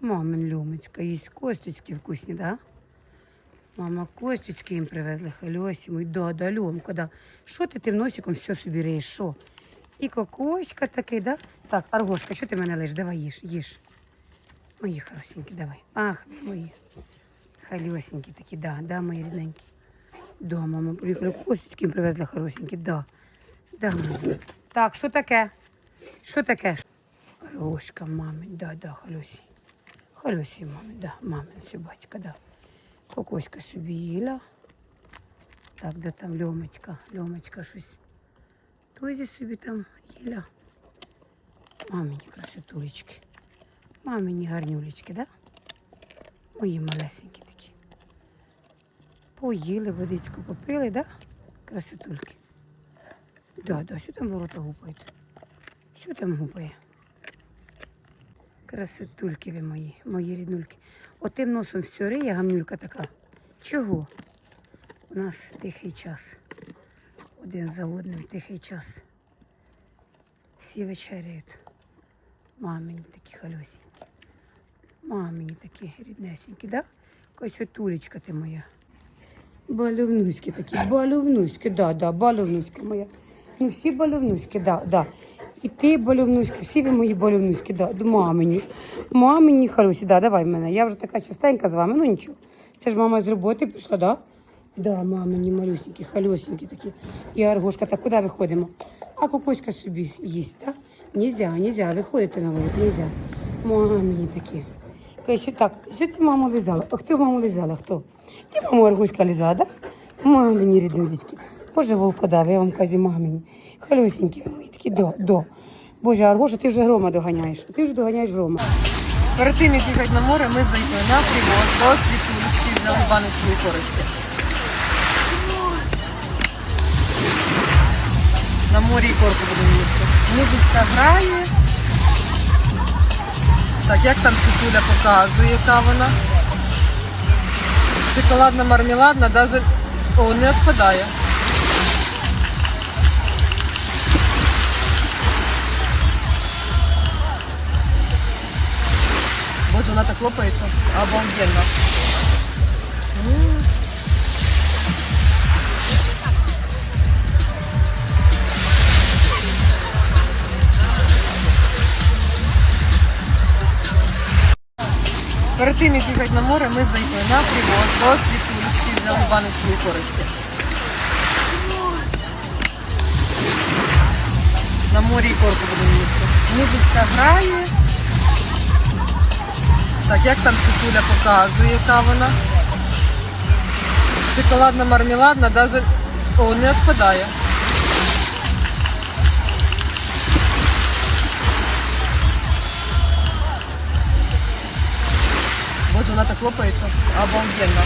Мамин Льомочка, есть косточки вкусні, да? Мама косточки їм привезли, хальосі. Да, да, Льомка, да. Що ти тим носиком все собі що? І кокоська такий, да? Так, Аргошка, що ти мене лиш? Давай їж, їж. Мої хорошенькі, давай. Ах, мої. Хальосенькі такі, да, да, мої рідненькі. Да, мама, приїхали косточки їм привезли хорошенькі, да. Да, мама. Так, що таке? Що таке? Рожка, мами, да, да, халюсі. Халюсі, мами, да, мами, все, батька, да. Кокоська собі їла. Так, де там Льомочка? Льомочка щось. Тозі собі там їла. Мамині красотулечки. Мамині гарнюлечки, да? Мої малесенькі такі. Поїли, водичку попили, да? Красотульки. Да, да, що там ворота гупають? Що там гупає? Красотульки ви мої, мої ріднульки. Отим носом все риє гамнюлька така. Чого? У нас тихий час. Один за одним тихий час. Всі вечеряють. Мамині такі хальосенькі. Мамині такі ріднесенькі, да? Красотулечка ти моя. Балівнуськи такі, балівнуськи, да, да, балівнуськи моя. Ну всі балівнуськи, да, да. І ти балівнуськи, всі ви мої балівнуськи, да, мамині. Мамині хороші, да, давай мене. Я вже така частенька з вами, ну нічого. Це ж мама з роботи прийшла, да? Да, мамині малюсенькі, хальосенькі такі. І Аргошка, так куди виходимо? А кокоська собі їсть, так? Да? Нельзя, нельзя, виходити на вулицю, нельзя. Мамині такі. Кажу, так, що ти маму лизала? А хто маму лизала? Хто? Ти маму Аргуська лизала, так? Да? Мамині ріднулечки. Боже, волкодав, я вам кажу, мамині. Халюсенькі ви до, до. Боже, Аргоша, ти вже грома доганяєш. Ти вже доганяєш грома. Перед тим, як їхати на море, ми зайшли на привоз до світулечки, взяли баночні користи. На морі і корку будемо їсти. Музичка грає. Так, як там світуля показує, яка вона. Шоколадна мармеладна, навіть о, не відпадає. Лопається. Обалденно. Перед тим, як їхати на море, ми зайшли на привоз до світулечки, взяли баночні користи. На морі і корку будемо їсти. Музичка грає. Так, як там цитуля показує, яка вона. Шоколадна мармеладна, навіть о, не відпадає. Боже, вона так лопається. Обалденно.